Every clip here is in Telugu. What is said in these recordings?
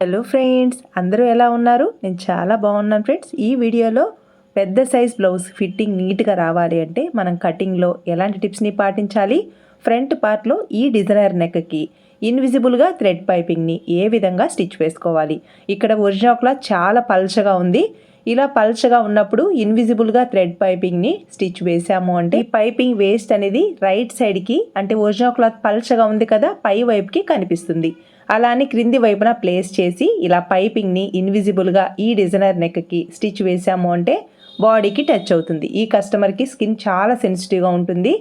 హలో ఫ్రెండ్స్ అందరూ ఎలా ఉన్నారు? నేను చాలా బాగున్నాను ఫ్రెండ్స్ ఈ వీడియోలో పెద్ద సైజ్ బ్లౌజ్ ఫిట్టింగ్ నీట్గా రావాలి అంటే మనం కటింగ్లో ఎలాంటి టిప్స్ని పాటించాలి? ఫ్రంట్ పార్ట్లో ఈ డిజైనర్ నెక్కి ఇన్విజిబుల్గా థ్రెడ్ పైపింగ్ని ఏ విధంగా స్టిచ్ వేసుకోవాలి? ఇక్కడ ఒరిజినల్ క్లాత్ చాలా పల్చగా ఉంది. ఇలా పల్చగా ఉన్నప్పుడు ఇన్విజిబుల్గా థ్రెడ్ పైపింగ్ని స్టిచ్ వేసాము అంటే ఈ పైపింగ్ వేస్ట్ అనేది రైట్ సైడ్కి అంటే ఒరిజినల్ క్లాత్ పల్చగా ఉంది కదా పై వైపుకి కనిపిస్తుంది. అలా అని క్రింది వైపున ప్లేస్ చేసి ఇలా పైపింగ్ని ఇన్విజిబుల్గా ఈ డిజైనర్ నెక్కి స్టిచ్ వేసాము అంటే బాడీకి టచ్ అవుతుంది. ఈ కస్టమర్కి స్కిన్ చాలా సెన్సిటివ్గా ఉంటుంది.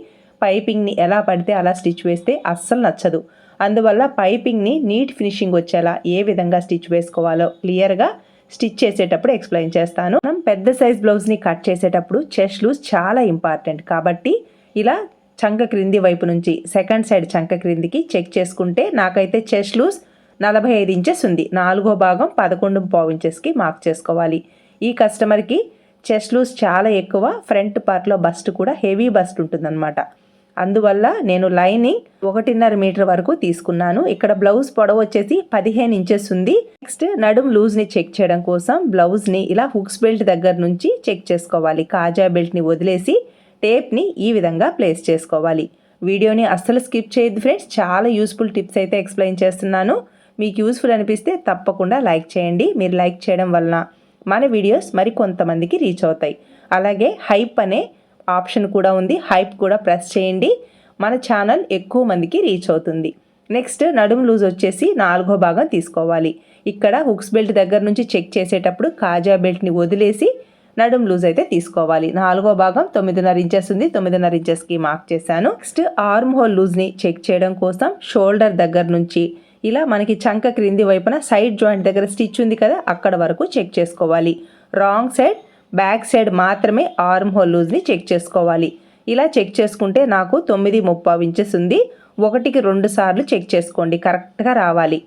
పైపింగ్ని ఎలా పడితే అలా స్టిచ్ వేస్తే అస్సలు నచ్చదు. అందువల్ల పైపింగ్ని నీట్ ఫినిషింగ్ వచ్చేలా ఏ విధంగా స్టిచ్ వేసుకోవాలో క్లియర్గా స్టిచ్ చేసేటప్పుడు ఎక్స్ప్లెయిన్ చేస్తాను. మనం పెద్ద సైజ్ బ్లౌజ్ని కట్ చేసేటప్పుడు చెస్ట్ లూజ్ చాలా ఇంపార్టెంట్ కాబట్టి ఇలా చంక క్రింది వైపు నుంచి సెకండ్ సైడ్ చంక క్రిందికి చెక్ చేసుకుంటే నాకైతే చెస్ట్ లూజ్ నలభై ఐదు ఇంచెస్ ఉంది. నాలుగో భాగం పదకొండు పావు ఇంచెస్కి మార్క్ చేసుకోవాలి. ఈ కస్టమర్కి చెస్ట్ లూజ్ చాలా ఎక్కువ ఫ్రంట్ పార్ట్లో బస్ట్ కూడా హెవీ బస్ట్ ఉంటుందన్నమాట. అందువల్ల నేను లైనింగ్ ఒకటిన్నర మీటర్ వరకు తీసుకున్నాను. ఇక్కడ బ్లౌజ్ పొడవు వచ్చేసి పదిహేను ఇంచెస్ ఉంది. నెక్స్ట్ నడుం లూజ్ని చెక్ చేయడం కోసం బ్లౌజ్ని ఇలా హుక్స్ బెల్ట్ దగ్గర నుంచి చెక్ చేసుకోవాలి. కాజా బెల్ట్ని వదిలేసి టేప్ని ఈ విధంగా ప్లేస్ చేసుకోవాలి. వీడియోని అస్సలు స్కిప్ చేయొద్దు ఫ్రెండ్స్. చాలా యూస్ఫుల్ టిప్స్ అయితే ఎక్స్ప్లెయిన్ చేస్తున్నాను. మీకు యూస్ఫుల్ అనిపిస్తే తప్పకుండా లైక్ చేయండి. మీరు లైక్ చేయడం వలన మన వీడియోస్ మరి కొంతమందికి రీచ్ అవుతాయి. అలాగే హైప్ అనే ఆప్షన్ కూడా ఉంది. హైప్ కూడా ప్రెస్ చేయండి. మన ఛానల్ ఎక్కువ మందికి రీచ్ అవుతుంది. నెక్స్ట్ నడుము లూజ్ వచ్చేసి నాలుగో భాగం తీసుకోవాలి. ఇక్కడ హుక్స్ బెల్ట్ దగ్గర నుంచి చెక్ చేసేటప్పుడు కాజా బెల్ట్ని వదిలేసి నడుం లూజ్ అయితే తీసుకోవాలి. నాలుగో భాగం తొమ్మిదిన్నర ఇంచెస్ ఉంది. తొమ్మిదిన్నర ఇంచెస్కి మార్క్ చేశాను. నెక్స్ట్ ఆర్మ్ హోల్ లూజ్ని చెక్ చేయడం కోసం షోల్డర్ దగ్గర నుంచి ఇలా మనకి చంక క్రింది వైపున సైడ్ జాయింట్ దగ్గర స్టిచ్ ఉంది కదా అక్కడ వరకు చెక్ చేసుకోవాలి. రాంగ్ సైడ్ బ్యాక్ సైడ్ మాత్రమే ఆర్మ్ హోల్ లూజ్ని చెక్ చేసుకోవాలి. ఇలా చెక్ చేసుకుంటే నాకు తొమ్మిది ముప్పావు ఇంచెస్ ఉంది. ఒకటికి రెండు సార్లు చెక్ చేసుకోండి. కరెక్ట్గా రావాలి.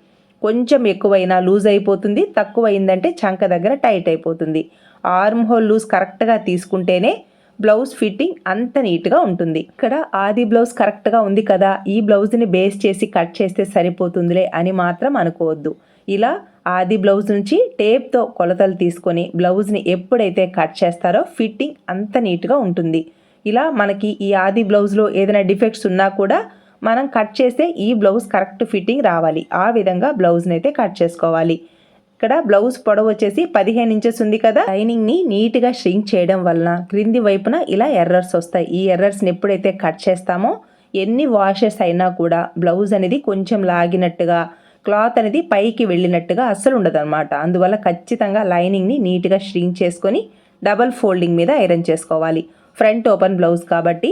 కొంచెం ఎక్కువైనా లూజ్ అయిపోతుంది. తక్కువ అయిందంటే చంక దగ్గర టైట్ అయిపోతుంది. ఆర్మ్ హోల్ లూజ్ కరెక్ట్గా తీసుకుంటేనే బ్లౌజ్ ఫిట్టింగ్ అంత నీట్గా ఉంటుంది. ఇక్కడ ఆది బ్లౌజ్ కరెక్ట్గా ఉంది కదా ఈ బ్లౌజ్ని బేస్ చేసి కట్ చేస్తే సరిపోతుందిలే అని మాత్రం అనుకోవద్దు. ఇలా ఆది బ్లౌజ్ నుంచి టేప్తో కొలతలు తీసుకొని బ్లౌజ్ని ఎప్పుడైతే కట్ చేస్తారో ఫిట్టింగ్ అంత నీట్గా ఉంటుంది. ఇలా మనకి ఈ ఆది బ్లౌజ్లో ఏదైనా డిఫెక్ట్స్ ఉన్నా కూడా మనం కట్ చేస్తే ఈ బ్లౌజ్ కరెక్ట్ ఫిట్టింగ్ రావాలి. ఆ విధంగా బ్లౌజ్ని అయితే కట్ చేసుకోవాలి. ఇక్కడ బ్లౌజ్ పొడవు వచ్చేసి పదిహేను ఇంచెస్ ఉంది కదా. లైనింగ్ని నీట్గా ష్రింక్ చేయడం వలన క్రింది వైపున ఇలా ఎర్రర్స్ వస్తాయి. ఈ ఎర్రర్స్ని ఎప్పుడైతే కట్ చేస్తామో ఎన్ని వాషెస్ అయినా కూడా బ్లౌజ్ అనేది కొంచెం లాగినట్టుగా క్లాత్ అనేది పైకి వెళ్ళినట్టుగా అస్సలు ఉండదన్నమాట. అందువల్ల ఖచ్చితంగా లైనింగ్ని నీట్గా ష్రింక్ చేసుకొని డబల్ ఫోల్డింగ్ మీద ఐరన్ చేసుకోవాలి. ఫ్రంట్ ఓపెన్ బ్లౌజ్ కాబట్టి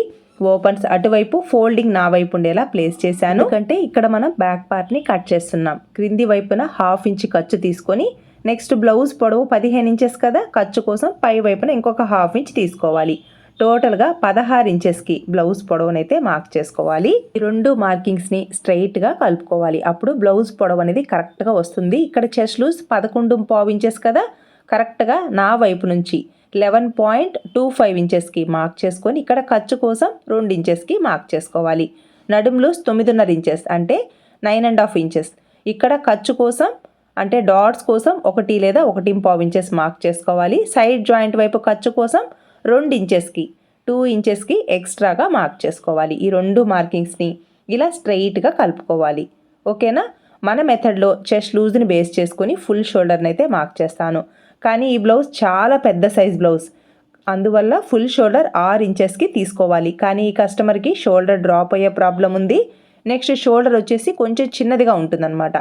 ఓపెన్స్ అటువైపు ఫోల్డింగ్ నా వైపు ఉండేలా ప్లేస్ చేశాను. ఎందుకంటే ఇక్కడ మనం బ్యాక్ పార్ట్ని కట్ చేస్తున్నాం. క్రింది వైపున హాఫ్ ఇంచ్ ఖర్చు తీసుకొని నెక్స్ట్ బ్లౌజ్ పొడవు పదిహేను ఇంచెస్ కదా ఖర్చు కోసం పై వైపున ఇంకొక హాఫ్ ఇంచ్ తీసుకోవాలి. టోటల్గా పదహారు ఇంచెస్కి బ్లౌజ్ పొడవునైతే మార్క్ చేసుకోవాలి. ఈ రెండు మార్కింగ్స్ని స్ట్రైట్గా కలుపుకోవాలి. అప్పుడు బ్లౌజ్ పొడవు అనేది కరెక్ట్గా వస్తుంది. ఇక్కడ చెస్ట్ లూజ్ పదకొండు పావు ఇంచెస్ కదా కరెక్ట్గా నా వైపు నుంచి లెవెన్ పాయింట్ టూ ఫైవ్ ఇంచెస్కి మార్క్ చేసుకొని ఇక్కడ ఖర్చు కోసం రెండు ఇంచెస్కి మార్క్ చేసుకోవాలి. నడుము లూజ్ తొమ్మిదిన్నర ఇంచెస్ అంటే నైన్ అండ్ హాఫ్ ఇంచెస్. ఇక్కడ ఖర్చు కోసం అంటే డాట్స్ కోసం ఒకటి లేదా ఒకటి పావు ఇంచెస్ మార్క్ చేసుకోవాలి. సైడ్ జాయింట్ వైపు ఖర్చు కోసం రెండు ఇంచెస్కి టూ ఇంచెస్కి ఎక్స్ట్రాగా మార్క్ చేసుకోవాలి. ఈ రెండు మార్కింగ్స్ని ఇలా స్ట్రెయిట్గా కలుపుకోవాలి. ఓకేనా? మన మెథడ్లో చెస్ట్ లూజ్ని బేస్ చేసుకొని ఫుల్ షోల్డర్ని అయితే మార్క్ చేస్తాను. కానీ ఈ బ్లౌజ్ చాలా పెద్ద సైజ్ బ్లౌజ్. అందువల్ల ఫుల్ షోల్డర్ ఆరు ఇంచెస్కి తీసుకోవాలి. కానీ ఈ కస్టమర్కి షోల్డర్ డ్రాప్ అయ్యే ప్రాబ్లం ఉంది. నెక్స్ట్ షోల్డర్ వచ్చేసి కొంచెం చిన్నదిగా ఉంటుందన్నమాట.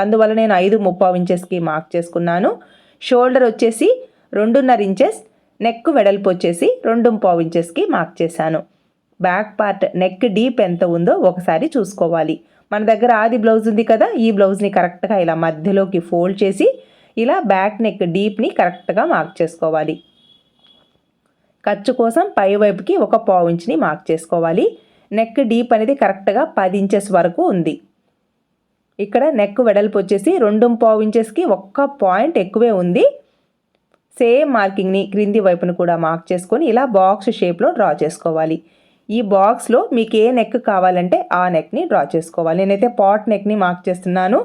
అందువల్ల నేను ఐదు ముప్పావు ఇంచెస్కి మార్క్ చేసుకున్నాను. షోల్డర్ వచ్చేసి రెండున్నర ఇంచెస్ నెక్ వెడల్పు వచ్చేసి రెండు పావు ఇంచెస్కి మార్క్ చేశాను. బ్యాక్ పార్ట్ నెక్ డీప్ ఎంత ఉందో ఒకసారి చూసుకోవాలి. మన దగ్గర ఆది బ్లౌజ్ ఉంది కదా ఈ బ్లౌజ్ని కరెక్ట్గా ఇలా మధ్యలోకి ఫోల్డ్ చేసి ఇలా బ్యాక్ నెక్ డీప్ని కరెక్ట్గా మార్క్ చేసుకోవాలి. ఖర్చు కోసం పై వైపుకి ఒక పావు ఇంచ్ని మార్క్ చేసుకోవాలి. నెక్ డీప్ అనేది కరెక్ట్గా పది ఇంచెస్ వరకు ఉంది. ఇక్కడ నెక్ వెడల్పు వచ్చేసి రెండు పావు ఇంచెస్కి ఒక్క పాయింట్ ఎక్కువే ఉంది. సేమ్ మార్కింగ్ని క్రింది వైపును కూడా మార్క్ చేసుకొని ఇలా బాక్స్ షేప్లో డ్రా చేసుకోవాలి. ఈ బాక్స్లో మీకు ఏ నెక్ కావాలంటే ఆ నెక్ని డ్రా చేసుకోవాలి. నేనైతే పాట్ నెక్ని మార్క్ చేస్తున్నాను.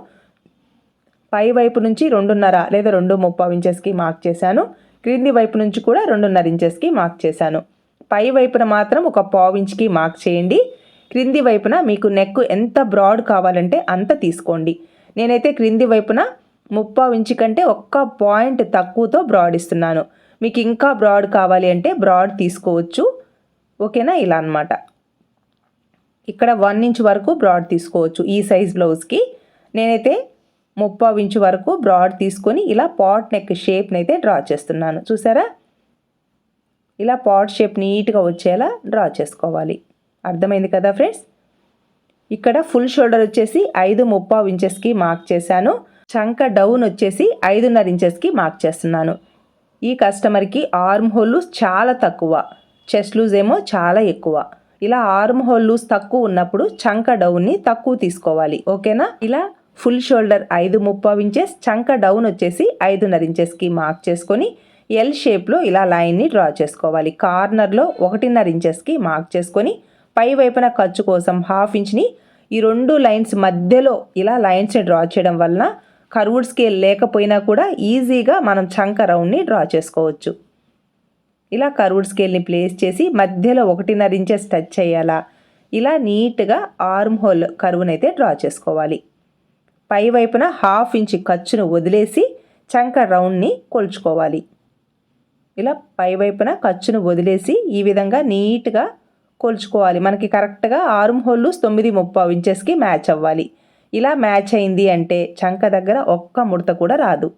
పై వైపు నుంచి రెండున్నర లేదా రెండు ముప్పావు ఇంచెస్కి మార్క్ చేశాను. క్రింది వైపు నుంచి కూడా రెండున్నర ఇంచెస్కి మార్క్ చేశాను. పై వైపున మాత్రం ఒక పావు ఇంచ్కి మార్క్ చేయండి. క్రింది వైపున మీకు నెక్ ఎంత బ్రాడ్ కావాలంటే అంత తీసుకోండి. నేనైతే క్రింది వైపున ముప్పావు ఇంచు కంటే ఒక్క పాయింట్ తక్కువతో బ్రాడ్ ఇస్తున్నాను. మీకు ఇంకా బ్రాడ్ కావాలి అంటే బ్రాడ్ తీసుకోవచ్చు. ఓకేనా? ఇలా అనమాట ఇక్కడ వన్ ఇంచ్ వరకు బ్రాడ్ తీసుకోవచ్చు ఈ సైజ్ బ్లౌజ్కి. నేనైతే ముప్పావు ఇంచు వరకు బ్రాడ్ తీసుకొని ఇలా పాట్ నెక్ షేప్ని అయితే డ్రా చేస్తున్నాను. చూసారా? ఇలా పాట్ షేప్ నీట్గా వచ్చేలా డ్రా చేసుకోవాలి. అర్థమైంది కదా ఫ్రెండ్స్? ఇక్కడ ఫుల్ షోల్డర్ వచ్చేసి ఐదు ముప్పావు ఇంచెస్కి మార్క్ చేశాను. చంక డౌన్ వచ్చేసి ఐదున్నర ఇంచెస్కి మార్క్ చేస్తున్నాను. ఈ కస్టమర్కి ఆర్మ్ హోల్ లూస్ చాలా తక్కువ. చెస్ట్ లూజ్ ఏమో చాలా ఎక్కువ. ఇలా ఆర్మ్ హోల్ లూస్ తక్కువ ఉన్నప్పుడు చంక డౌన్ని తక్కువ తీసుకోవాలి. ఓకేనా? ఇలా ఫుల్ షోల్డర్ ఐదు ముప్పావు ఇంచెస్ చంక డౌన్ వచ్చేసి ఐదున్నర ఇంచెస్కి మార్క్ చేసుకొని ఎల్ షేప్లో ఇలా లైన్ని డ్రా చేసుకోవాలి. కార్నర్లో ఒకటిన్నర ఇంచెస్కి మార్క్ చేసుకొని పై వైపున ఖర్చు కోసం హాఫ్ ఇంచ్ని ఈ రెండు లైన్స్ మధ్యలో ఇలా లైన్స్ని డ్రా చేయడం వలన కర్వుడ్ స్కేల్ లేకపోయినా కూడా ఈజీగా మనం చంక రౌండ్ని డ్రా చేసుకోవచ్చు. ఇలా కర్వుడ్ స్కేల్ని ప్లేస్ చేసి మధ్యలో ఒకటిన్నర ఇంచెస్ టచ్ చేయాలా? ఇలా నీట్గా ఆర్మ్ హోల్ కరువునైతే డ్రా చేసుకోవాలి. పై వైపున హాఫ్ ఇంచ్ ఖర్చును వదిలేసి చంక రౌండ్ని కొలుచుకోవాలి. ఇలా పై వైపున ఖర్చును వదిలేసి ఈ విధంగా నీట్గా కొలుచుకోవాలి. మనకి కరెక్ట్గా ఆర్మ్ హోళ్ళు తొమ్మిది ముప్పావు ఇంచెస్కి మ్యాచ్ అవ్వాలి. ఇలా మ్యాచ్ అయింది అంటే చంక దగ్గర ఒక్క ముడత కూడా రాదు.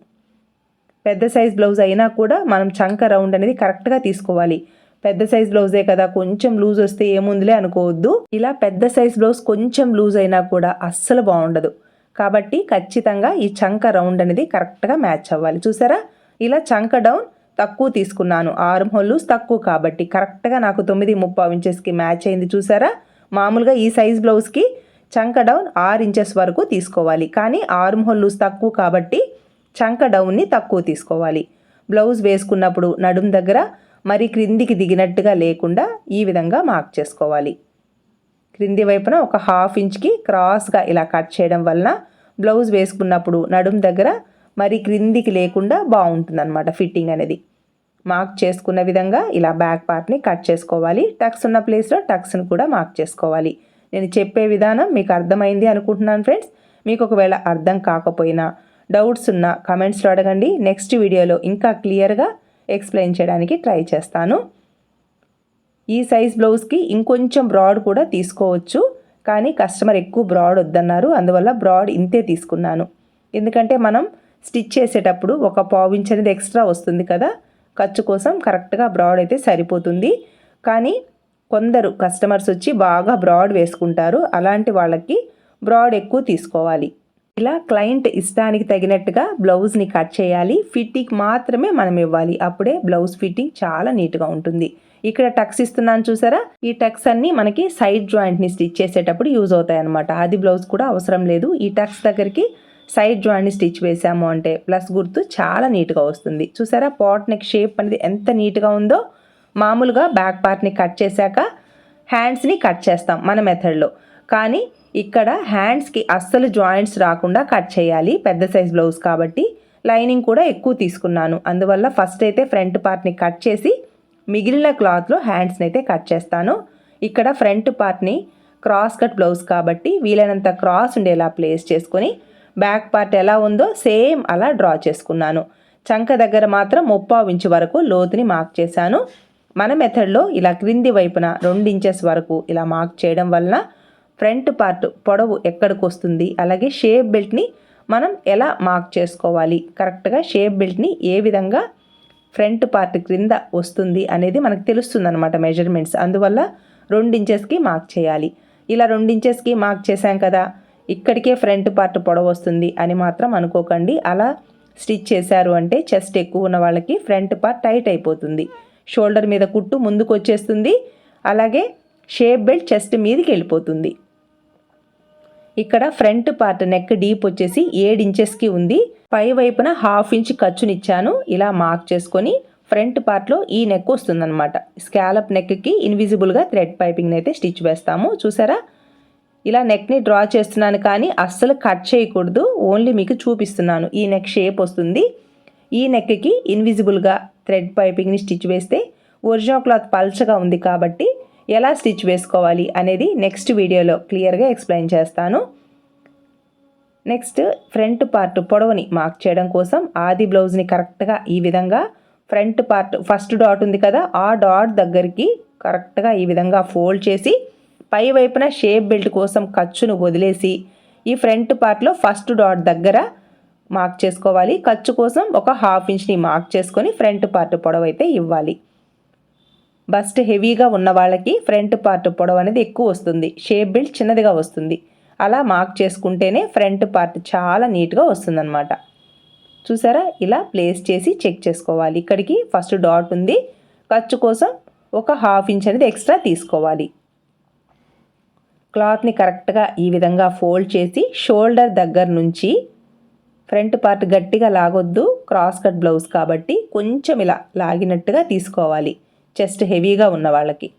పెద్ద సైజ్ బ్లౌజ్ అయినా కూడా మనం చంక రౌండ్ అనేది కరెక్ట్గా తీసుకోవాలి. పెద్ద సైజ్ బ్లౌజే కదా కొంచెం లూజ్ వస్తే ఏముందిలే అనుకోవద్దు. ఇలా పెద్ద సైజ్ బ్లౌజ్ కొంచెం లూజ్ అయినా కూడా అస్సలు బాగుండదు. కాబట్టి ఖచ్చితంగా ఈ చంక రౌండ్ అనేది కరెక్ట్గా మ్యాచ్ అవ్వాలి. చూసారా? ఇలా చంక డౌన్ తక్కువ తీసుకున్నాను. ఆర్మ్ హోల్స్ తక్కువ కాబట్టి కరెక్ట్గా నాకు తొమ్మిది ముప్పావు ఇంచెస్కి మ్యాచ్ అయింది. చూసారా? మామూలుగా ఈ సైజ్ బ్లౌజ్కి చంక డౌన్ ఆరు ఇంచెస్ వరకు తీసుకోవాలి. కానీ ఆర్మ్ హోల్స్ తక్కువ కాబట్టి చంక డౌన్ని తక్కువ తీసుకోవాలి. బ్లౌజ్ వేసుకున్నప్పుడు నడుం దగ్గర మరి క్రిందికి దిగినట్టుగా లేకుండా ఈ విధంగా మార్క్ చేసుకోవాలి. క్రింది వైపున ఒక హాఫ్ ఇంచ్కి క్రాస్గా ఇలా కట్ చేయడం వలన బ్లౌజ్ వేసుకున్నప్పుడు నడుం దగ్గర మరి క్రిందికి లేకుండా బాగుంటుందన్నమాట ఫిట్టింగ్ అనేది. మార్క్ చేసుకున్న విధంగా ఇలా బ్యాక్ పార్ట్ని కట్ చేసుకోవాలి. టక్స్ ఉన్న ప్లేస్లో టక్స్ని కూడా మార్క్ చేసుకోవాలి. నేను చెప్పే విధానం మీకు అర్థమైంది అనుకుంటున్నాను ఫ్రెండ్స్ మీకు ఒకవేళ అర్థం కాకపోయినా డౌట్స్ ఉన్న కమెంట్స్లో అడగండి. నెక్స్ట్ వీడియోలో ఇంకా క్లియర్గా ఎక్స్ప్లెయిన్ చేయడానికి ట్రై చేస్తాను. ఈ సైజ్ బ్లౌజ్కి ఇంకొంచెం బ్రాడ్ కూడా తీసుకోవచ్చు. కానీ కస్టమర్ ఎక్కువ బ్రాడ్ వద్దన్నారు. అందువల్ల బ్రాడ్ ఇంతే తీసుకున్నాను. ఎందుకంటే మనం స్టిచ్ చేసేటప్పుడు ఒక పావు అనేది ఎక్స్ట్రా వస్తుంది కదా ఖర్చు కోసం కరెక్ట్గా బ్రాడ్ అయితే సరిపోతుంది. కానీ కొందరు కస్టమర్స్ వచ్చి బాగా బ్రాడ్ వేసుకుంటారు. అలాంటి వాళ్ళకి బ్రాడ్ ఎక్కువ తీసుకోవాలి. ఇలా క్లయింట్ ఇష్టానికి తగినట్టుగా బ్లౌజ్ని కట్ చేయాలి. ఫిట్టింగ్ మాత్రమే మనం ఇవ్వాలి. అప్పుడే బ్లౌజ్ ఫిట్టింగ్ చాలా నీట్గా ఉంటుంది. ఇక్కడ టక్స్ ఇస్తున్నాను చూసారా? ఈ టక్స్ అన్ని మనకి సైడ్ జాయింట్ని స్టిచ్ చేసేటప్పుడు యూజ్ అవుతాయి అనమాట అది బ్లౌజ్ కూడా అవసరం లేదు. ఈ టక్స్ దగ్గరికి సైడ్ జాయింట్ని స్టిచ్ వేసాము అంటే ప్లస్ గుర్తు చాలా నీట్గా వస్తుంది. చూసారా? పాట్ నెక్ షేప్ అనేది ఎంత నీట్గా ఉందో మామూలుగా బ్యాక్ పార్ట్ని కట్ చేశాక హ్యాండ్స్ని కట్ చేస్తాం మన మెథడ్లో కానీ ఇక్కడ హ్యాండ్స్కి అస్సలు జాయింట్స్ రాకుండా కట్ చేయాలి. పెద్ద సైజ్ బ్లౌజ్ కాబట్టి లైనింగ్ కూడా ఎక్కువ తీసుకున్నాను. అందువల్ల ఫస్ట్ అయితే ఫ్రంట్ పార్ట్ని కట్ చేసి మిగిలిన క్లాత్లో హ్యాండ్స్ని అయితే కట్ చేస్తాను. ఇక్కడ ఫ్రంట్ పార్ట్ని క్రాస్ కట్ బ్లౌజ్ కాబట్టి వీలైనంత క్రాస్ ఉండేలా ప్లేస్ చేసుకొని బ్యాక్ పార్ట్ ఎలా ఉందో సేమ్ అలా డ్రా చేసుకున్నాను. చంక దగ్గర మాత్రం ముప్పావు ఇంచు వరకు లోతుని మార్క్ చేశాను. మన మెథడ్లో ఇలా క్రింది వైపున రెండు ఇంచెస్ వరకు ఇలా మార్క్ చేయడం వలన ఫ్రంట్ పార్ట్ పొడవు ఎక్కడికి వస్తుంది అలాగే షేప్ బెల్ట్ని మనం ఎలా మార్క్ చేసుకోవాలి కరెక్ట్గా షేప్ బెల్ట్ని ఏ విధంగా ఫ్రంట్ పార్ట్ క్రింద వస్తుంది అనేది మనకు తెలుస్తుంది అనమాట మెజర్మెంట్స్ అందువల్ల రెండు ఇంచెస్కి మార్క్ చేయాలి. ఇలా రెండు ఇంచెస్కి మార్క్ చేశాం కదా ఇక్కడికే ఫ్రంట్ పార్ట్ పొడవు వస్తుంది అని మాత్రం అనుకోకండి. అలా స్టిచ్ చేశారు అంటే చెస్ట్ ఎక్కువ ఉన్న వాళ్ళకి ఫ్రంట్ పార్ట్ టైట్ అయిపోతుంది. షోల్డర్ మీద కుట్టు ముందుకు వచ్చేస్తుంది అలాగే షేప్ బెల్ట్ చెస్ట్ మీదకి వెళ్ళిపోతుంది. ఇక్కడ ఫ్రంట్ పార్ట్ నెక్ డీప్ వచ్చేసి ఏడు ఇంచెస్కి ఉంది. పై వైపున హాఫ్ ఇంచ్ ఖర్చునిచ్చాను ఇలా మార్క్ చేసుకొని ఫ్రంట్ పార్ట్లో ఈ నెక్ వస్తుందన్నమాట. స్కాలప్ నెక్కి ఇన్విజిబుల్గా థ్రెడ్ పైపింగ్ని అయితే స్టిచ్ వేస్తాము. చూసారా? ఇలా నెక్ని డ్రా చేస్తున్నాను కానీ అస్సలు కట్ చేయకూడదు. ఓన్లీ మీకు చూపిస్తున్నాను. ఈ నెక్ షేప్ వస్తుంది. ఈ నెక్కి ఇన్విజిబుల్గా థ్రెడ్ పైపింగ్ని స్టిచ్ వేస్తే ఒరిజినల్ క్లాత్ పల్చగా ఉంది కాబట్టి ఎలా స్టిచ్ వేసుకోవాలి అనేది నెక్స్ట్ వీడియోలో క్లియర్గా ఎక్స్ప్లెయిన్ చేస్తాను. నెక్స్ట్ ఫ్రంట్ పార్ట్ పొడవుని మార్క్ చేయడం కోసం ఆది బ్లౌజ్ని కరెక్ట్గా ఈ విధంగా ఫ్రంట్ పార్ట్ ఫస్ట్ డాట్ ఉంది కదా ఆ డాట్ దగ్గరికి కరెక్ట్గా ఈ విధంగా ఫోల్డ్ చేసి పై వైపున షేప్ బెల్ట్ కోసం ఖర్చును వదిలేసి ఈ ఫ్రంట్ పార్ట్లో ఫస్ట్ డాట్ దగ్గర మార్క్ చేసుకోవాలి. ఖర్చు కోసం ఒక హాఫ్ ఇంచ్ని మార్క్ చేసుకొని ఫ్రంట్ పార్ట్ పొడవైతే ఇవ్వాలి. బస్ట్ హెవీగా ఉన్న వాళ్ళకి ఫ్రంట్ పార్ట్ పొడవు అనేది ఎక్కువ వస్తుంది. షేప్ బిల్డ్ చిన్నదిగా వస్తుంది. అలా మార్క్ చేసుకుంటేనే ఫ్రంట్ పార్ట్ చాలా నీట్గా వస్తుందన్నమాట. చూసారా? ఇలా ప్లేస్ చేసి చెక్ చేసుకోవాలి. ఇక్కడికి ఫస్ట్ డాట్ ఉంది. ఖర్చు కోసం ఒక హాఫ్ ఇంచ్ అనేది ఎక్స్ట్రా తీసుకోవాలి. క్లాత్ని కరెక్ట్గా ఈ విధంగా ఫోల్డ్ చేసి షోల్డర్ దగ్గర నుంచి ఫ్రంట్ పార్ట్ గట్టిగా లాగొద్దు. క్రాస్ కట్ బ్లౌజ్ కాబట్టి కొంచెం ఇలా లాగినట్టుగా తీసుకోవాలి. చెస్ట్ హెవీగా ఉన్న వాళ్ళకి.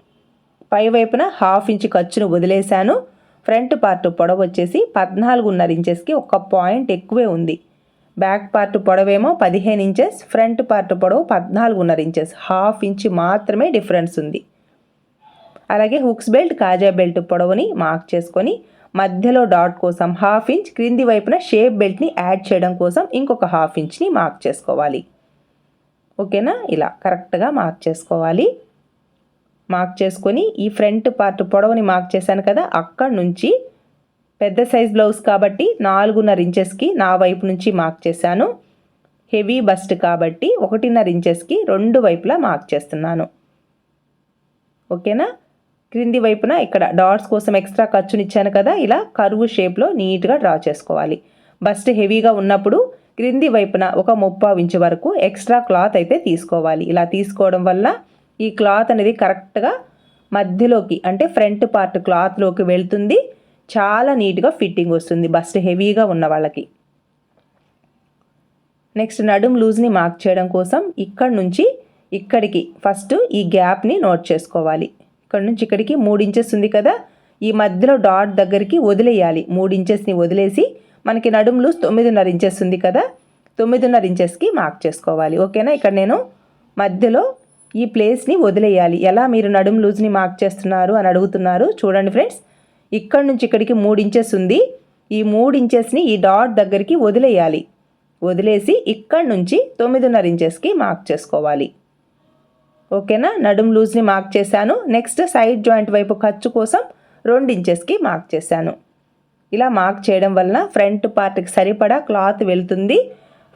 పై వైపున హాఫ్ ఇంచ్ ఖర్చును వదిలేశాను. ఫ్రంట్ పార్ట్ పొడవు వచ్చేసి పద్నాలుగున్నర ఇంచెస్కి ఒక పాయింట్ ఎక్కువే ఉంది. బ్యాక్ పార్ట్ పొడవేమో పదిహేను ఇంచెస్ ఫ్రంట్ పార్ట్ పొడవు పద్నాలుగున్నర ఇంచెస్. హాఫ్ ఇంచ్ మాత్రమే డిఫరెన్స్ ఉంది. అలాగే హుక్స్ బెల్ట్ కాజా బెల్ట్ పొడవుని మార్క్ చేసుకొని మధ్యలో డాట్ కోసం హాఫ్ ఇంచ్ క్రింది వైపున షేప్ బెల్ట్ని యాడ్ చేయడం కోసం ఇంకొక హాఫ్ ఇంచ్ని మార్క్ చేసుకోవాలి. ఓకేనా? ఇలా కరెక్ట్గా మార్క్ చేసుకోవాలి. మార్క్ చేసుకొని ఈ ఫ్రంట్ పార్ట్ పొడవుని మార్క్ చేశాను కదా అక్కడ నుంచి పెద్ద సైజ్ బ్లౌజ్ కాబట్టి నాలుగున్నర ఇంచెస్కి నా వైపు నుంచి మార్క్ చేశాను. హెవీ బస్ట్ కాబట్టి ఒకటిన్నర ఇంచెస్కి రెండు వైపులా మార్క్ చేస్తున్నాను. ఓకేనా? క్రింది వైపున ఇక్కడ డాట్స్ కోసం ఎక్స్ట్రా ఖర్చునిచ్చాను కదా ఇలా కరువు షేప్లో నీట్గా డ్రా చేసుకోవాలి. బస్ట్ హెవీగా ఉన్నప్పుడు క్రింది వైపున ఒక ముప్పావు ఇంచు వరకు ఎక్స్ట్రా క్లాత్ అయితే తీసుకోవాలి. ఇలా తీసుకోవడం వల్ల ఈ క్లాత్ అనేది కరెక్ట్గా మధ్యలోకి అంటే ఫ్రంట్ పార్ట్ క్లాత్లోకి వెళ్తుంది. చాలా నీట్గా ఫిట్టింగ్ వస్తుంది. బస్ట్ హెవీగా ఉన్న వాళ్ళకి. నెక్స్ట్ నడుం లూజ్ని మార్క్ చేయడం కోసం ఇక్కడ నుంచి ఇక్కడికి ఫస్ట్ ఈ గ్యాప్ని నోట్ చేసుకోవాలి. ఇక్కడ నుంచి ఇక్కడికి మూడు ఇంచెస్ ఉంది కదా. ఈ మధ్యలో డాట్ దగ్గరికి వదిలేయాలి. మూడు ఇంచెస్ని వదిలేసి మనకి నడుం లూజ్ తొమ్మిదిన్నర ఇంచెస్ ఉంది కదా తొమ్మిదిన్నర ఇంచెస్కి మార్క్ చేసుకోవాలి. ఓకేనా? ఇక్కడ నేను మధ్యలో ఈ ప్లేస్ని వదిలేయాలి. ఎలా మీరు నడుం లూజ్ని మార్క్ చేస్తున్నారు అని అడుగుతున్నారు చూడండి ఫ్రెండ్స్. ఇక్కడ నుంచి ఇక్కడికి మూడు ఇంచెస్ ఉంది ఈ మూడు ఇంచెస్ని ఈ డాట్ దగ్గరికి వదిలేయాలి. వదిలేసి ఇక్కడ నుంచి తొమ్మిదిన్నర ఇంచెస్కి మార్క్ చేసుకోవాలి. ఓకేనా? నడుం లూజ్ని మార్క్ చేశాను. నెక్స్ట్ సైడ్ జాయింట్ వైపు ఖర్చు కోసం రెండు ఇంచెస్కి మార్క్ చేశాను. ఇలా మార్క్ చేయడం వలన ఫ్రంట్ పార్ట్కి సరిపడా క్లాత్ వెళ్తుంది.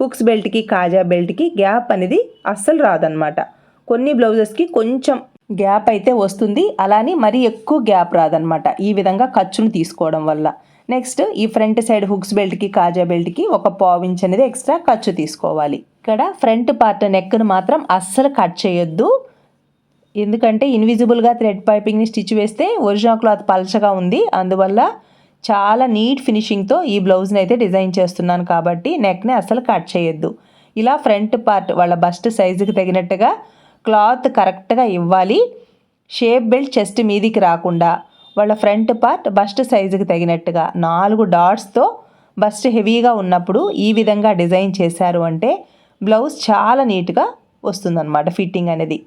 హుక్స్ బెల్ట్కి కాజా బెల్ట్కి గ్యాప్ అనేది అస్సలు రాదనమాట కొన్ని బ్లౌజెస్కి కొంచెం గ్యాప్ అయితే వస్తుంది. అలానే మరీ ఎక్కువ గ్యాప్ రాదనమాట ఈ విధంగా ఖర్చును తీసుకోవడం వల్ల. నెక్స్ట్ ఈ ఫ్రంట్ సైడ్ హుక్స్ బెల్ట్కి కాజా బెల్ట్కి ఒక పావించ్ అనేది ఎక్స్ట్రా ఖర్చు తీసుకోవాలి. ఇక్కడ ఫ్రంట్ పార్ట్ నెక్ను మాత్రం అస్సలు కట్ చేయొద్దు. ఎందుకంటే ఇన్విజిబుల్గా థ్రెడ్ పైపింగ్ని స్టిచ్ వేస్తే ఒరిజినల్ క్లాత్ పలచగా ఉంది. అందువల్ల చాలా నీట్ ఫినిషింగ్తో ఈ బ్లౌజ్ని అయితే డిజైన్ చేస్తున్నాను కాబట్టి నెక్ని అసలు కట్ చేయొద్దు. ఇలా ఫ్రంట్ పార్ట్ వాళ్ళ బస్ట్ సైజుకి తగినట్టుగా క్లాత్ కరెక్ట్గా ఇవ్వాలి. షేప్ బెల్ట్ చెస్ట్ మీదికి రాకుండా వాళ్ళ ఫ్రంట్ పార్ట్ బస్ట్ సైజుకి తగినట్టుగా నాలుగు డాట్స్తో బస్ట్ హెవీగా ఉన్నప్పుడు ఈ విధంగా డిజైన్ చేశారు అంటే బ్లౌజ్ చాలా నీట్గా వస్తుందన్నమాట ఫిట్టింగ్ అనేది.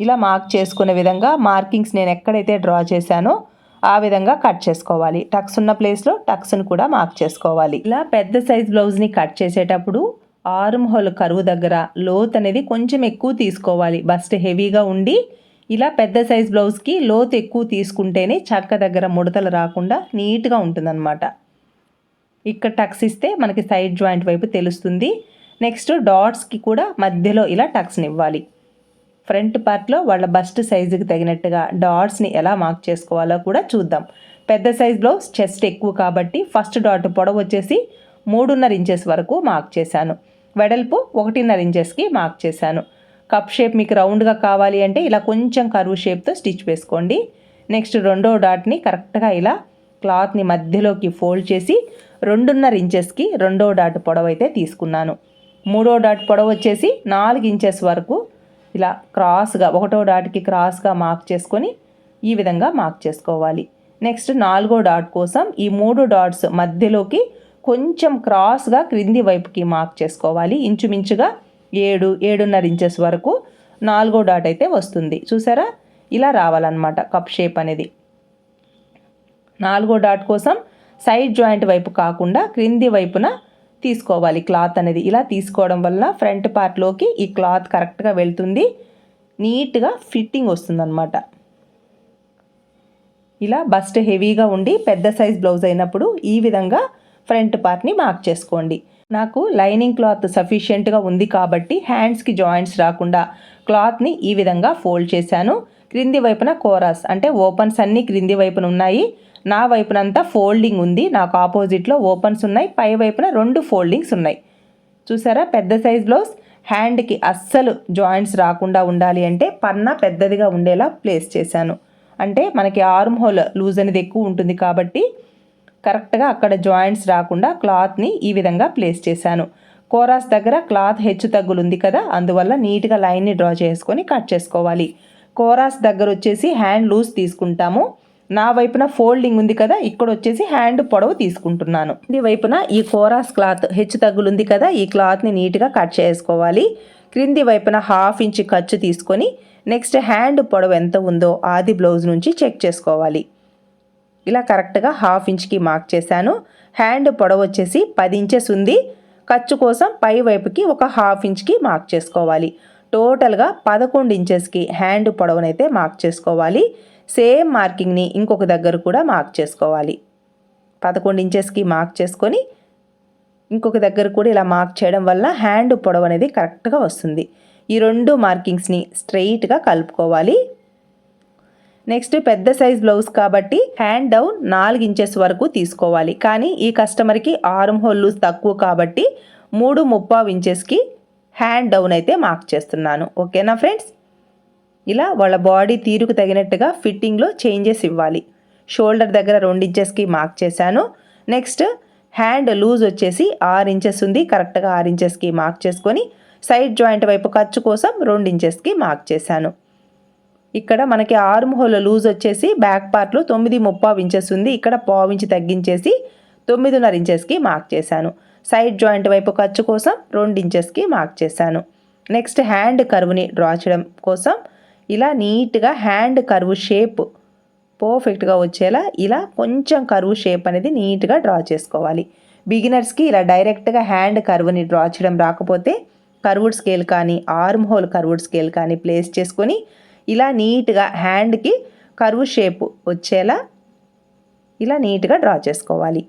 ఇలా మార్క్ చేసుకునే విధంగా మార్కింగ్స్ నేను ఎక్కడైతే డ్రా చేశానో ఆ విధంగా కట్ చేసుకోవాలి. టక్స్ ఉన్న ప్లేస్లో టక్స్ని కూడా మార్క్ చేసుకోవాలి. ఇలా పెద్ద సైజ్ బ్లౌజ్ని కట్ చేసేటప్పుడు ఆర్మ్ హోల్ కరువు దగ్గర లోత్ అనేది కొంచెం ఎక్కువ తీసుకోవాలి. బస్ట్ హెవీగా ఉండి ఇలా పెద్ద సైజ్ బ్లౌజ్కి లోత్ ఎక్కువ తీసుకుంటేనే చక్క దగ్గర ముడతలు రాకుండా నీట్గా ఉంటుందన్నమాట. ఇక్కడ టక్స్ ఇస్తే మనకి సైడ్ జాయింట్ వైపు తెలుస్తుంది. నెక్స్ట్ డాట్స్కి కూడా మధ్యలో ఇలా టక్స్ని ఇవ్వాలి. ఫ్రంట్ పార్ట్లో వాళ్ళ బస్ట్ సైజుకి తగినట్టుగా డాట్స్ని ఎలా మార్క్ చేసుకోవాలో కూడా చూద్దాం. పెద్ద సైజ్ బ్లౌజ్ చెస్ట్ ఎక్కువ కాబట్టి ఫస్ట్ డాట్ పొడవు వచ్చేసి మూడున్నర ఇంచెస్ వరకు మార్క్ చేశాను. వెడల్పు ఒకటిన్నర ఇంచెస్కి మార్క్ చేశాను. కప్ షేప్ మీకు రౌండ్గా కావాలి అంటే ఇలా కొంచెం కరువు షేప్తో స్టిచ్ వేసుకోండి. నెక్స్ట్ రెండో డాట్ని కరెక్ట్గా ఇలా క్లాత్ని మధ్యలోకి ఫోల్డ్ చేసి రెండున్నర ఇంచెస్కి రెండో డాట్ పొడవు అయితే తీసుకున్నాను. మూడో డాట్ పొడవు వచ్చేసి నాలుగు ఇంచెస్ వరకు ఇలా క్రాస్గా ఒకటో డాట్కి క్రాస్గా మార్క్ చేసుకొని ఈ విధంగా మార్క్ చేసుకోవాలి. నెక్స్ట్ నాలుగో డాట్ కోసం ఈ మూడు డాట్స్ మధ్యలోకి కొంచెం క్రాస్గా క్రింది వైపుకి మార్క్ చేసుకోవాలి. ఇంచుమించుగా ఏడు ఏడున్నర ఇంచెస్ వరకు నాలుగో డాట్ అయితే వస్తుంది. చూసారా? ఇలా రావాలన్నమాట కప్ షేప్ అనేది. నాలుగో డాట్ కోసం సైడ్ జాయింట్ వైపు కాకుండా క్రింది వైపున తీసుకోవాలి. క్లాత్ అనేది ఇలా తీసుకోవడం వల్ల ఫ్రంట్ పార్ట్లోకి ఈ క్లాత్ కరెక్ట్గా వెళ్తుంది. నీట్గా ఫిట్టింగ్ వస్తుందన్నమాట. ఇలా బస్ట్ హెవీగా ఉండి పెద్ద సైజ్ బ్లౌజ్ అయినప్పుడు ఈ విధంగా ఫ్రంట్ పార్ట్ని మార్క్ చేసుకోండి. నాకు లైనింగ్ క్లాత్ సఫిషియెంట్గా ఉంది కాబట్టి హ్యాండ్స్కి జాయింట్స్ రాకుండా క్లాత్ని ఈ విధంగా ఫోల్డ్ చేశాను. క్రింది వైపున కోరాస్. అంటే ఓపెన్స్ అన్నీ క్రింది వైపున ఉన్నాయి. నా వైపునంతా ఫోల్డింగ్ ఉంది. నాకు ఆపోజిట్లో ఓపెన్స్ ఉన్నాయి. పై వైపున రెండు ఫోల్డింగ్స్ ఉన్నాయి. చూసారా? పెద్ద సైజ్ బ్లౌజ్ హ్యాండ్కి అస్సలు జాయింట్స్ రాకుండా ఉండాలి అంటే పన్న పెద్దదిగా ఉండేలా ప్లేస్ చేశాను. అంటే మనకి ఆర్మ్ హోల్ లూజ్ అనేది ఎక్కువ ఉంటుంది కాబట్టి కరెక్ట్గా అక్కడ జాయింట్స్ రాకుండా క్లాత్ని ఈ విధంగా ప్లేస్ చేశాను. కోరాస్ దగ్గర క్లాత్ హెచ్చు తగ్గులు ఉంది కదా? అందువల్ల నీట్గా లైన్ని డ్రా చేసుకొని కట్ చేసుకోవాలి. కోరాస్ దగ్గర వచ్చేసి హ్యాండ్ లూజ్ తీసుకుంటాము. నా వైపున ఫోల్డింగ్ ఉంది కదా ఇక్కడ వచ్చేసి హ్యాండ్ పొడవు తీసుకుంటున్నాను. ఇది వైపున ఈ కోరాస్ క్లాత్ హెచ్చు తగ్గులు ఉంది కదా ఈ క్లాత్ని నీట్గా కట్ చేసుకోవాలి. క్రింది వైపున హాఫ్ ఇంచ్ ఖర్చు తీసుకొని నెక్స్ట్ హ్యాండ్ పొడవు ఎంత ఉందో ఆది బ్లౌజ్ నుంచి చెక్ చేసుకోవాలి. ఇలా కరెక్ట్గా హాఫ్ ఇంచ్కి మార్క్ చేశాను. హ్యాండ్ పొడవు వచ్చేసి పది ఇంచెస్ ఉంది. ఖర్చు కోసం పై వైపుకి ఒక హాఫ్ ఇంచ్కి మార్క్ చేసుకోవాలి. టోటల్గా పదకొండు ఇంచెస్కి హ్యాండ్ పొడవునైతే మార్క్ చేసుకోవాలి. సేమ్ మార్కింగ్ని ఇంకొక దగ్గర కూడా మార్క్ చేసుకోవాలి. పదకొండు ఇంచెస్కి మార్క్ చేసుకొని ఇంకొక దగ్గర కూడా ఇలా మార్క్ చేయడం వల్ల హ్యాండ్ పొడవు అనేది కరెక్ట్గా వస్తుంది. ఈ రెండు మార్కింగ్స్ని స్ట్రెయిట్గా కలుపుకోవాలి. నెక్స్ట్ పెద్ద సైజ్ బ్లౌజ్ కాబట్టి హ్యాండ్ డౌన్ నాలుగు ఇంచెస్ వరకు తీసుకోవాలి. కానీ ఈ కస్టమర్కి ఆర్మ్ హోల్ లూజ్ తక్కువ కాబట్టి మూడు ముప్పావు ఇంచెస్కి హ్యాండ్ డౌన్ అయితే మార్క్ చేస్తున్నాను. ఓకేనా ఫ్రెండ్స్? ఇలా వాళ్ళ బాడీ తీరుకు తగినట్టుగా ఫిట్టింగ్లో చేంజెస్ ఇవ్వాలి. షోల్డర్ దగ్గర రెండు ఇంచెస్కి మార్క్ చేశాను. నెక్స్ట్ హ్యాండ్ లూజ్ వచ్చేసి ఆరు ఇంచెస్ ఉంది. కరెక్ట్గా ఆరు ఇంచెస్కి మార్క్ చేసుకొని సైడ్ జాయింట్ వైపు ఖర్చు కోసం రెండు ఇంచెస్కి మార్క్ చేశాను. ఇక్కడ మనకి ఆర్మ్ హోల్ లూజ్ వచ్చేసి బ్యాక్ పార్ట్లో తొమ్మిది ముప్పావు ఇంచెస్ ఉంది. ఇక్కడ పావు ఇంచ్ తగ్గించేసి తొమ్మిదిన్నర ఇంచెస్కి మార్క్ చేశాను. సైడ్ జాయింట్ వైపు ఖర్చు కోసం రెండు ఇంచెస్కి మార్క్ చేశాను. నెక్స్ట్ హ్యాండ్ కర్వ్ని డ్రా చేయడం కోసం ఇలా నీట్గా హ్యాండ్ కర్వ్ షేప్ పర్ఫెక్ట్గా వచ్చేలా ఇలా కొంచెం కర్వ్ షేప్ అనేది నీట్గా డ్రా చేసుకోవాలి. బిగినర్స్కి ఇలా డైరెక్ట్గా హ్యాండ్ కర్వ్ని డ్రా చేయడం రాకపోతే కర్వుడ్ స్కేల్ కానీ ఆర్మ్ హోల్ కర్వుడ్ స్కేల్ కానీ ప్లేస్ చేసుకొని ఇలా నీట్గా హ్యాండ్కి కర్వ్ షేప్ వచ్చేలా ఇలా నీట్గా డ్రా చేసుకోవాలి.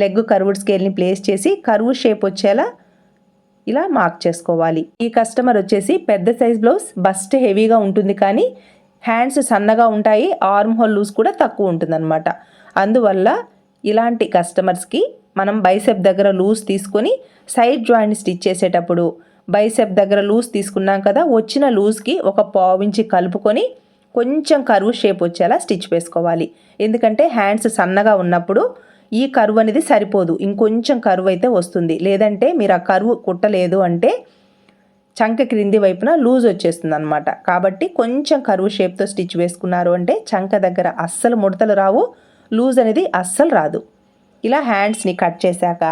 లెగ్ కర్వుడ్ స్కేల్ని ప్లేస్ చేసి కర్వ్ షేప్ వచ్చేలా ఇలా మార్క్ చేసుకోవాలి. ఈ కస్టమర్ వచ్చేసి పెద్ద సైజ్ బ్లౌజ్ బస్ట్ హెవీగా ఉంటుంది కానీ హ్యాండ్స్ సన్నగా ఉంటాయి ఆర్మ్ హోల్ లూజ్ కూడా తక్కువ ఉంటుందన్నమాట. అందువల్ల ఇలాంటి కస్టమర్స్కి మనం బైసెప్ దగ్గర లూజ్ తీసుకొని సైడ్ జాయింట్ స్టిచ్ చేసేటప్పుడు బైసెప్ దగ్గర లూజ్ తీసుకున్నాం కదా వచ్చిన లూజ్కి ఒక పావించి కలుపుకొని కొంచెం కరువు షేప్ వచ్చేలా స్టిచ్ వేసుకోవాలి. ఎందుకంటే హ్యాండ్స్ సన్నగా ఉన్నప్పుడు ఈ కరువు అనేది సరిపోదు. ఇంకొంచెం కరువు అయితే వస్తుంది. లేదంటే మీరు ఆ కరువు కుట్టలేదు అంటే చంక క్రింది వైపున లూజ్ వచ్చేస్తుంది అనమాట కాబట్టి కొంచెం కరువు షేప్తో స్టిచ్ వేసుకున్నారు అంటే చంక దగ్గర అస్సలు ముడతలు రావు. లూజ్ అనేది అస్సలు రాదు. ఇలా హ్యాండ్స్ని కట్ చేశాక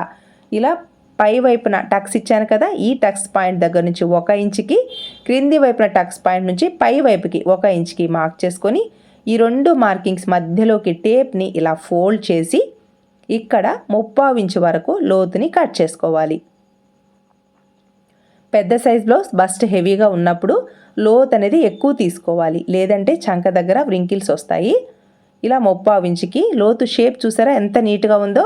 ఇలా పై వైపున టక్స్ ఇచ్చాను కదా ఈ టక్స్ పాయింట్ దగ్గర నుంచి ఒక ఇంచుకి క్రింది వైపున టక్స్ పాయింట్ నుంచి పై వైపుకి ఒక ఇంచుకి మార్క్ చేసుకొని ఈ రెండు మార్కింగ్స్ మధ్యలోకి టేప్ని ఇలా ఫోల్డ్ చేసి ఇక్కడ ముప్పావు ఇంచు వరకు లోతుని కట్ చేసుకోవాలి. పెద్ద సైజ్ బ్లౌజ్ బస్ట్ హెవీగా ఉన్నప్పుడు లోత్ అనేది ఎక్కువ తీసుకోవాలి. లేదంటే చంక దగ్గర వ్రింకిల్స్ వస్తాయి. ఇలా ముప్పావు ఇంచుకి లోతు షేప్ చూసారా ఎంత నీట్గా ఉందో?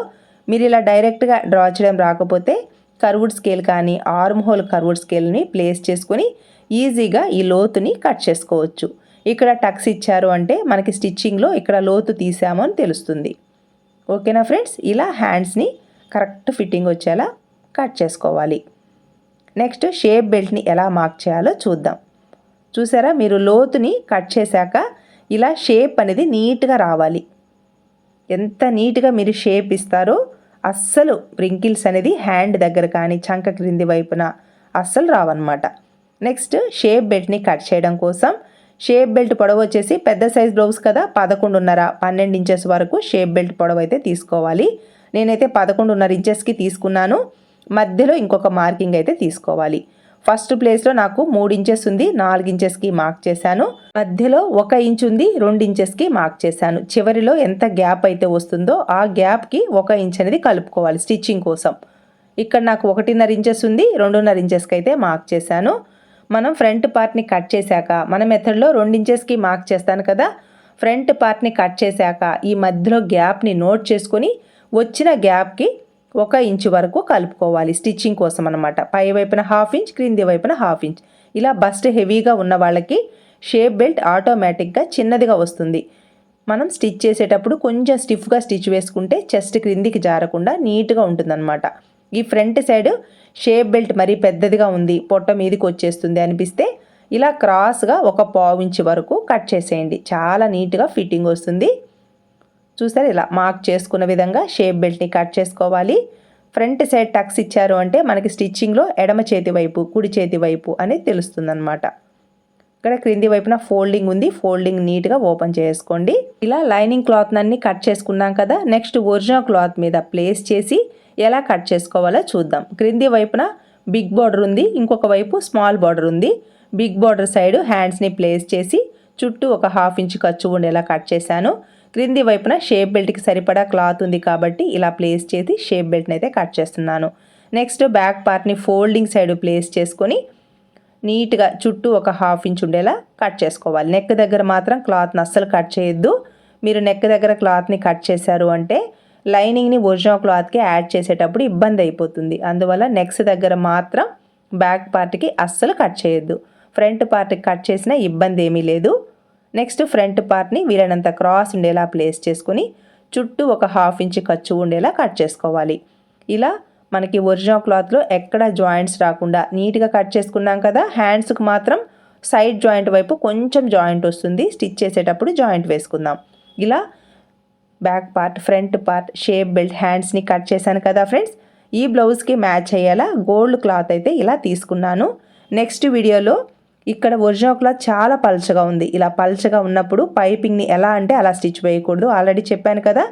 మీరు ఇలా డైరెక్ట్గా డ్రా చేయడం రాకపోతే కర్వుడ్ స్కేల్ కానీ ఆర్మ్ హోల్ కర్వుడ్ స్కేల్ని ప్లేస్ చేసుకొని ఈజీగా ఈ లోతుని కట్ చేసుకోవచ్చు. ఇక్కడ టక్స్ ఇచ్చారు అంటే మనకి స్టిచ్చింగ్లో ఇక్కడ లోతు తీసాము అని తెలుస్తుంది. ఓకేనా ఫ్రెండ్స్? ఇలా హ్యాండ్స్ని కరెక్ట్ ఫిట్టింగ్ వచ్చేలా కట్ చేసుకోవాలి. నెక్స్ట్ షేప్ బెల్ట్ని ఎలా మార్క్ చేయాలో చూద్దాం. చూసారా? మీరు లోతుని కట్ చేశాక ఇలా షేప్ అనేది నీట్గా రావాలి. ఎంత నీట్గా మీరు షేప్ ఇస్తారో అస్సలు రింకిల్స్ అనేది హ్యాండ్ దగ్గర కానీ చంక క్రింది వైపున అస్సలు రావన్నమాట. నెక్స్ట్ షేప్ బెల్ట్ని కట్ చేయడం కోసం షేప్ బెల్ట్ పొడవు వచ్చేసి పెద్ద సైజ్ బ్లౌజ్ కదా పదకొండున్నర పన్నెండు ఇంచెస్ వరకు షేప్ బెల్ట్ పొడవు అయితే తీసుకోవాలి. నేనైతే పదకొండున్నర ఇంచెస్కి తీసుకున్నాను. మధ్యలో ఇంకొక మార్కింగ్ అయితే తీసుకోవాలి. ఫస్ట్ ప్లేస్లో నాకు మూడు ఇంచెస్ ఉంది నాలుగు ఇంచెస్కి మార్క్ చేశాను. మధ్యలో ఒక ఇంచ్ ఉంది రెండు ఇంచెస్కి మార్క్ చేశాను. చివరిలో ఎంత గ్యాప్ అయితే వస్తుందో ఆ గ్యాప్కి ఒక ఇంచ్ అనేది కలుపుకోవాలి స్టిచ్చింగ్ కోసం. ఇక్కడ నాకు ఒకటిన్నర ఇంచెస్ ఉంది రెండున్నర ఇంచెస్కి అయితే మార్క్ చేశాను. మనం ఫ్రంట్ పార్ట్ని కట్ చేశాక మన మెథడ్లో రెండు ఇంచెస్కి మార్క్ చేస్తాను కదా. ఫ్రంట్ పార్ట్ని కట్ చేశాక ఈ మధ్యలో గ్యాప్ని నోట్ చేసుకొని వచ్చిన గ్యాప్కి ఒక ఇంచు వరకు కలుపుకోవాలి స్టిచ్చింగ్ కోసం అనమాట పై వైపున హాఫ్ ఇంచ్ క్రింది వైపున హాఫ్ ఇంచ్. ఇలా బస్ట్ హెవీగా ఉన్న వాళ్ళకి షేప్ బెల్ట్ ఆటోమేటిక్గా చిన్నదిగా వస్తుంది. మనం స్టిచ్ చేసేటప్పుడు కొంచెం స్టిఫ్గా స్టిచ్ వేసుకుంటే చెస్ట్ క్రిందికి జారకుండా నీట్గా ఉంటుందన్నమాట. ఈ ఫ్రంట్ సైడ్ షేప్ బెల్ట్ మరీ పెద్దదిగా ఉంది. పొట్ట మీదకి వచ్చేస్తుంది అనిపిస్తే ఇలా క్రాస్గా ఒక పావు వరకు కట్ చేసేయండి. చాలా నీట్గా ఫిట్టింగ్ వస్తుంది. చూసారు ఇలా మార్క్ చేసుకున్న విధంగా షేప్ బెల్ట్ని కట్ చేసుకోవాలి. ఫ్రంట్ సైడ్ టక్స్ ఇచ్చారు అంటే మనకి స్టిచ్చింగ్లో ఎడమ చేతి వైపు కుడి చేతి వైపు అనేది తెలుస్తుందన్నమాట. ఇక్కడ క్రింది వైపున ఫోల్డింగ్ ఉంది. ఫోల్డింగ్ నీట్గా ఓపెన్ చేసుకోండి. ఇలా లైనింగ్ క్లాత్ అన్ని కట్ చేసుకున్నాం కదా నెక్స్ట్ ఒరిజినల్ క్లాత్ మీద ప్లేస్ చేసి ఎలా కట్ చేసుకోవాలో చూద్దాం. క్రింది వైపున బిగ్ బార్డర్ ఉంది ఇంకొక వైపు స్మాల్ బార్డర్ ఉంది. బిగ్ బార్డర్ సైడ్ హ్యాండ్స్ని ప్లేస్ చేసి చుట్టూ ఒక హాఫ్ ఇంచ్ ఖర్చు ఉండేలా కట్ చేశాను. క్రింది వైపున షేప్ బెల్ట్కి సరిపడా క్లాత్ ఉంది కాబట్టి ఇలా ప్లేస్ చేసి షేప్ బెల్ట్ని అయితే కట్ చేస్తున్నాను. నెక్స్ట్ బ్యాక్ పార్ట్ని ఫోల్డింగ్ సైడ్ ప్లేస్ చేసుకొని నీట్గా చుట్టూ ఒక హాఫ్ ఇంచ్ ఉండేలా కట్ చేసుకోవాలి. నెక్ దగ్గర మాత్రం క్లాత్ని అస్సలు కట్ చేయొద్దు. మీరు నెక్ దగ్గర క్లాత్ని కట్ చేశారు అంటే లైనింగ్ని ఒరిజినల్ క్లాత్కి యాడ్ చేసేటప్పుడు ఇబ్బంది అయిపోతుంది. అందువల్ల నెక్స్ దగ్గర మాత్రం బ్యాక్ పార్ట్కి అస్సలు కట్ చేయొద్దు. ఫ్రంట్ పార్ట్కి కట్ చేసినా ఇబ్బంది ఏమీ లేదు. నెక్స్ట్ ఫ్రంట్ పార్ట్ని వీలైనంత క్రాస్ ఉండేలా ప్లేస్ చేసుకుని చుట్టూ ఒక హాఫ్ ఇంచ్ ఖర్చు ఉండేలా కట్ చేసుకోవాలి. ఇలా మనకి ఒరిజినల్ క్లాత్లో ఎక్కడ జాయింట్స్ రాకుండా నీట్గా కట్ చేసుకున్నాం కదా హ్యాండ్స్కి మాత్రం సైడ్ జాయింట్ వైపు కొంచెం జాయింట్ వస్తుంది. స్టిచ్ చేసేటప్పుడు జాయింట్ వేసుకుందాం. ఇలా back part front part shape belt హ్యాండ్స్ని cut చేశాను కదా ఫ్రెండ్స్. ఈ బ్లౌజ్కి మ్యాచ్ అయ్యేలా గోల్డ్ క్లాత్ అయితే ఇలా తీసుకున్నాను. నెక్స్ట్ వీడియోలో ఇక్కడ ఒరిజినల్ క్లాత్ చాలా పల్చగా ఉంది. ఇలా పల్చగా ఉన్నప్పుడు పైపింగ్ని ఎలా అంటే అలా స్టిచ్ వేయకూడదు. ఆల్రెడీ చెప్పాను కదా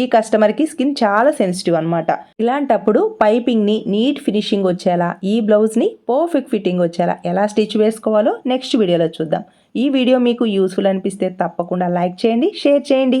ఈ కస్టమర్కి స్కిన్ చాలా సెన్సిటివ్ అనమాట ఇలాంటప్పుడు పైపింగ్ని నీట్ ఫినిషింగ్ వచ్చేలా ఈ బ్లౌజ్ని పర్ఫెక్ట్ ఫిట్టింగ్ వచ్చేలా ఎలా స్టిచ్ వేసుకోవాలో నెక్స్ట్ వీడియోలో చూద్దాం. ఈ వీడియో మీకు యూస్ఫుల్ అనిపిస్తే తప్పకుండా లైక్ చేయండి షేర్ చేయండి.